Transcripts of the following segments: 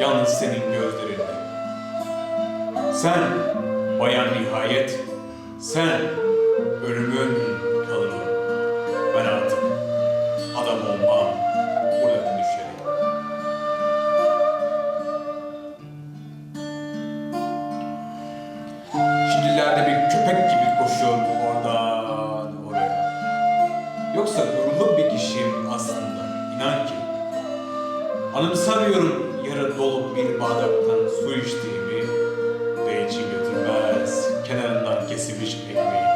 yalnız senin gözlerinde. Sen bayan nihayet, sen ölümün kalıbı. Ben artık adam olmam, burada düşerim. Şimdilerde bir köpek gibi koşuyorum oradan oraya. Yoksa gururlu bir kişiyim aslında, inan ki. Anımsamıyorum yarı dolup bir bardaktan su içtiğimi ve için götürmez kenarından kesilmiş ekmeği.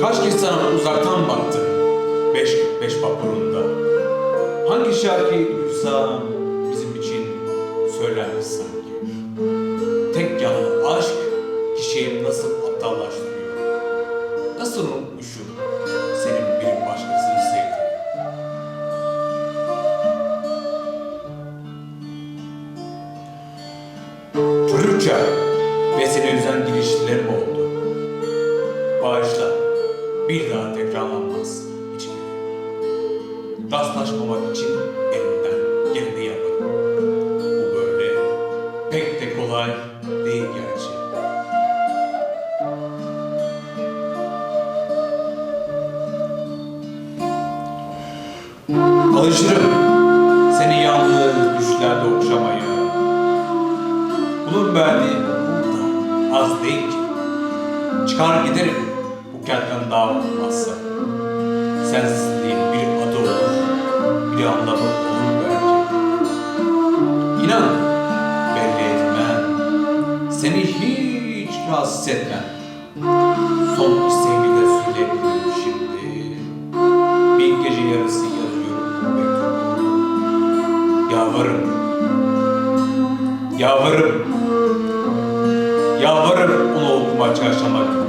Kaç kez sana uzaktan baktım, beş beş vapurunda. Hangi şarkıyı duysam Çocukça ve seni üzen girişlerim oldu. Bağışla, bir daha tekrarlanmaz hiçbiri. Rastlaşmamak için elimden geleni yaparım. Bu böyle pek de kolay değil gerçi. Alışırım seni yalnız Çıkar giderim bu kentten daha olmazsa. Sensizliğin bir adı olur, bir anlamı olur belki. İnan, belli etmem. Seni hiç rahatsız etmem. Son isteğimi de söyleyebilirim şimdi. Bir gece yarısı yazıyorum bu mektubu. Yalvarırım. Yalvarırım. Yalvarırım onu much, guys.